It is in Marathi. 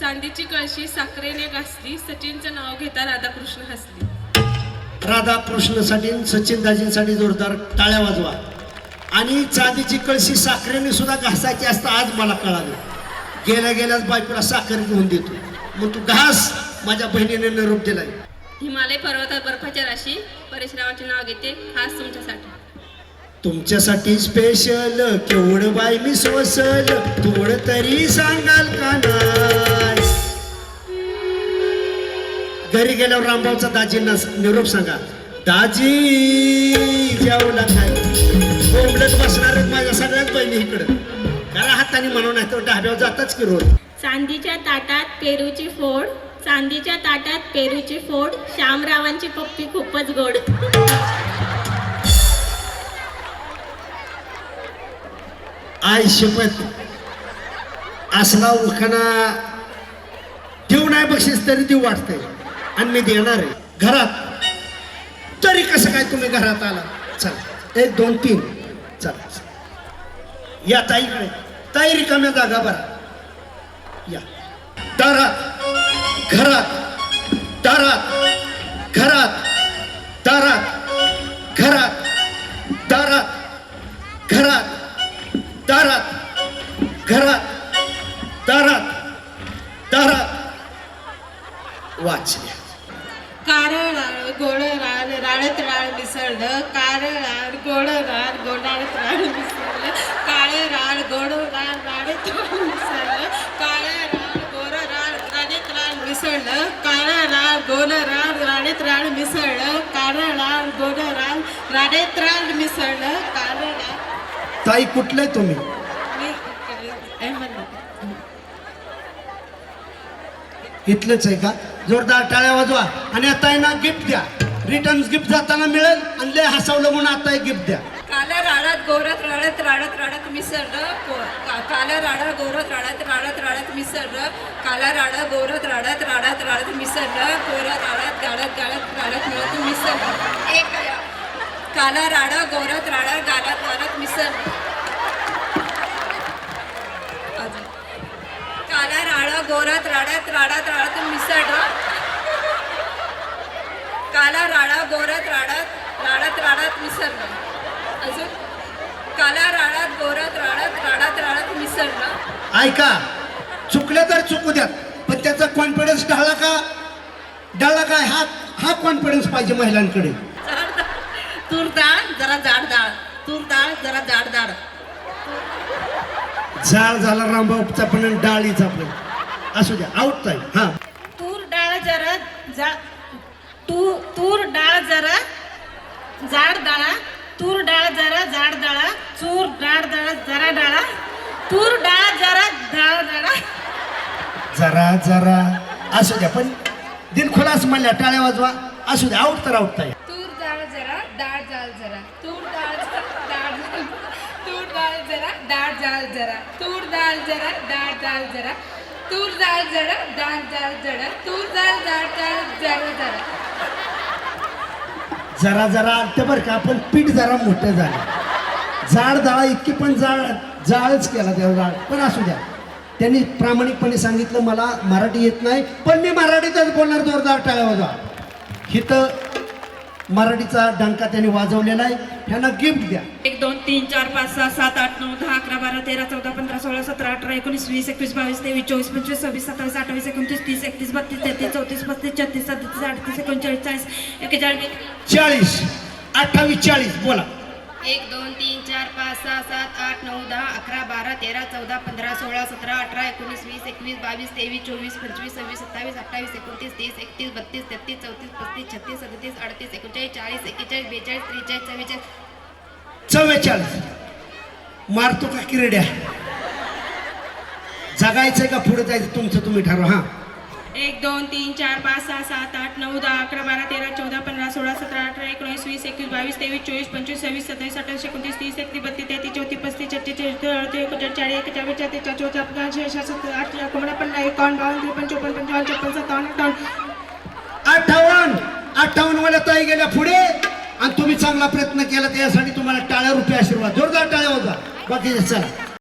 चांदीची कळशी साखरेने घासली सचिनचं नाव घेता राधाकृष्ण हसली. राधाकृष्णसाठी सचिन दाजींसाठी जोरदार टाळ्या वाजवा. आणि चांदीची कळशी साखरेने सुद्धा घासायची असतं आज मला कळालं. गेल्या गेल्याच बायकोला साखर घेऊन देतो. मग तू घास माझ्या बहिणीने निरोप दिलाय. हिमालय पर्वतात बर्फाच्या राशी परशुरामाचे नाव घेते खास तुमच्यासाठी. तुमच्यासाठी स्पेशल केवढ बाय मी सोसल थोडं तरी सांगाल का नाही? घरी गेल्यावर रामभाऊचा दाजींना निरोप सांगा. दाजी जेवला काय? बोंबलत बसणार माझ्या सगळ्यात बहिणी इकडं. करा हाताने म्हणून नाही तर डाब्यावर जाताच की रोज. चांदीच्या ताटात पेरूची फोड चांदीच्या ताटात पेरूची फोड श्यामरावांची पप्पी खूपच गोड. आय शपथ असला उखाणा देऊ नाही बक्षीस तरी देऊ वाटतंय. आणि मी देणार आहे. घरात. तरी कसं काय तुम्ही घरात आला? चला. एक दोन तीन. चला या ताईकडे. ताई रिकाम्या जागा बरा या. दारात. घरात. दारात दारात वाचल्या कारळ राळ गोड राळ राळत राळ मिसळलं. कारळ राळ गोड राळ गोडाळत राळ मिसळलं. काळे राळ गोड राळ राळत राळ मिसळलं. काळे राळ गोड राळ राळेत राळ मिसळलं. काळा राळ गोड राळ राळेत राळ मिसळलं. काळा राळ गोड राळ राळेत राळ मिसळलं. काळं राळ ताई कुठले तुम्ही मी अहमदनगर इथलंच आहे का? जोरदार टाळ्या वाजवा. आणि आता आहे ना गिफ्ट द्या. रिटर्न गिफ्ट जाताना मिळेल आणि लय हसवलं म्हणून आता एक गिफ्ट द्या. काल्या राडात गोरत राळत राडत राडत मिसळलं का- काल्या राडा गोरत राडत राडत राडत मिसळलं काला राडा गोरत राडत राडत राडत मिसळलं गोरत राडत गाडत गाडत गाडत मिळत मिसळलं. एक काला राळा गोरत राडा गाडत गाडत मिसळलं. काला राडा गोरत राडा राळत राळत मिसळलं काला राळा गोरत राळत राळत मिसळलं अजून काला राळात गोरत राळत राळत राळत मिसळलं ऐका चुकलं तर चुकू द्या पण त्याचा कॉन्फिडन्स ढाळा का? ढाळा काय? हा हा कॉन्फिडन्स पाहिजे महिलांकडे. तूर डाळ जरा जाड डाळ तूर डाळ जरा जाड डाळ जाळ झाला रामबाबचा पण आणि डाळीचा पण. असू द्या आउट ताई हा. तूर डाळ जरा जा तू तूर डाळ जरा जाड डाळा तूर डाळ जरा जाड डाळा चूर डाळ जरा जरा डाळा तूर डाळ जरा डाळ डाळा. जरा जरा. असू द्या पण दिलखुलास म्हणल्या टाळ्या वाजवा. असू द्या आउट तर आउट ताई. तूर डाळ जरा डाळ जाळ जरा. तूर डाळ जरा डाळ तूर डाळ जरा डाळ जाळ जरा. तूर डाळ जरा डाळ जाळ जरा. तूर डाळ जरा डाळ जाळ जरा. तूर डाळ जाळ जाळ जरा जरा. जरा जरा ते बरं का आपण पीठ जरा मोठं झालं. जाड जाळा इतकी पण जाळ जाळच केला त्या जाळ पण असू द्या. त्यांनी प्रामाणिकपणे सांगितलं मला मराठी येत नाही पण मी मराठीतच बोलणार जोरदार टाळ्या वाजवा. हिथं मराठीचा डंका त्यांनी वाजवलेला आहे. ह्यांना गिफ्ट द्या. एक दोन चार पाच सहा सात आठ नऊ दहा अकरा बारा तेरा चौदा पंधरा सोळा सतरा अठरा एकोणीस वीस एकवीस बावीस तेवीस चोवीस पंचवीस सव्वीस सत्तावीस अठ्ठावीस एकोणतीस तीस एकतीस बत्तीस तेहतीस चौतीस पस्तीस छत्तीस सदतीस अडतीस एकोणचाळीस चाळीस एकेचाळीस चाळीस अठ्ठावीस चाळीस बोला. एक दोन तीन चार पाच सहा सात आठ नऊ दहा अकरा बारा तेरा चौदा पंधरा सोळा सतरा अठरा एकोणीस वीस एकवीस बावीस तेवीस चोवीस पंचवीस सव्वीस सत्तावीस अठ्ठावीस एकोणतीस तीस एकतीस बत्तीस तेहतीस चौतीस पस्तीस छत्तीस सदतीस अडतीस एकोणचाळीस चाळीस एकेचाळीस बेचाळीस त्रेचाळीस चव्वेचाळीस चव्वेचाळीस मारतो का किरड्या जगायचंय का पुढे जायचं तुमचं तुम्ही ठरवा हा एक दोन तीन चार पाच सहा सात आठ नऊ दहा अकरा बारा तेरा चौदा पंधरा सोळा सतरा अठरा एकोणीस वीस एकवीस बावीस तेवीस चोवीस पंचवीस सव्वीस सत्तावीस अठ्ठावीस एकोणतीस तीस एकतीस बत्तीस तेहतीस चौतीस पस्तीस छत्तीस अडतीस एकोणचाळीस चाळीस एकेचाळीस बेचाळीस चौदा पंधरा छे सत्तर आठ एकोणा पन्नास एकावन्न बावन्न त्रेपन्न चोपन्न पंचावन्न छप्पन्न सत्तावन्न अठ्ठावन्न अठ्ठावन्न अठ्ठावन्न वाल्या ताई गेल्या पुढे आणि तुम्ही चांगला प्रयत्न केला त्यासाठी तुम्हाला टाळ्या रुपये आशीर्वाद. जोरदार टाळ्या होता बाकी चला.